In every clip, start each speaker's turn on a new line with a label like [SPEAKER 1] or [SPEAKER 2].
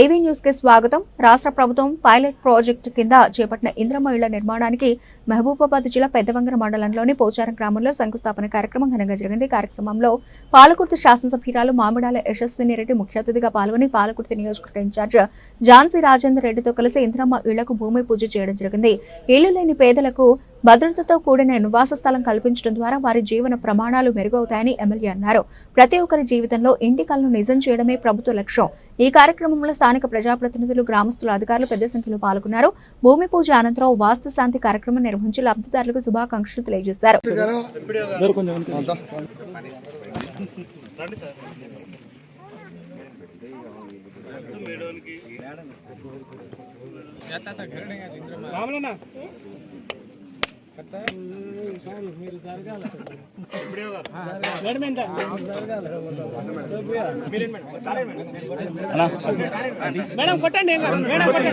[SPEAKER 1] ఏవీ న్యూస్కి స్వాగతం. రాష్ట్ర ప్రభుత్వం పైలట్ ప్రాజెక్టు కింద చేపట్టిన ఇంద్రమ్మ ఇళ్ళ నిర్మాణానికి మహబూబాబాద్ జిల్లా పెద్దవంగర మండలంలోని పోచారం గ్రామంలో శంకుస్థాపన కార్యక్రమం ఘనంగా జరిగింది. కార్యక్రమంలో పాలకుర్తి శాసనసభ్యురాలు మామిడాల యశస్విని రెడ్డి ముఖ్య అతిథిగా పాల్గొని పాలకుర్తి నియోజకవర్గ ఇన్ఛార్జ్ ఝాన్సీ రాజేందర్ రెడ్డితో కలిసి ఇంద్రమ్మ ఇళ్ళకు భూమి పూజ చేయడం జరిగింది. ఇల్లు లేని పేదలకు భద్రతతో కూడిన నివాస స్థలం కల్పించడం ద్వారా వారి జీవన ప్రమాణాలు మెరుగవుతాయని ఎమ్మెల్యే అన్నారు. ప్రతి ఒక్కరి జీవితంలో ఇంటి కలను నిజం చేయడమే ప్రభుత్వ లక్ష్యం. ఈ కార్యక్రమంలో స్థానిక ప్రజాప్రతినిధులు గ్రామస్తులు అధికారులు పెద్ద సంఖ్యలో పాల్గొన్నారు. భూమి పూజ అనంతరం వాస్తు శాంతి కార్యక్రమం నిర్వహించి లబ్ధిదారులకు శుభాకాంక్షలు తెలియజేశారు.
[SPEAKER 2] మేడం కొట్టండి మేడం కొట్టండి.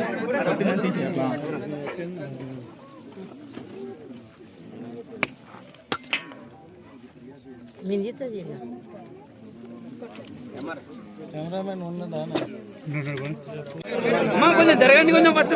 [SPEAKER 3] కెమెరామెన్ ఉన్నదా
[SPEAKER 4] అమ్మా కొంచెం జరగండి కొంచెం ఫస్ట్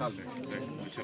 [SPEAKER 5] 好的，对，我这。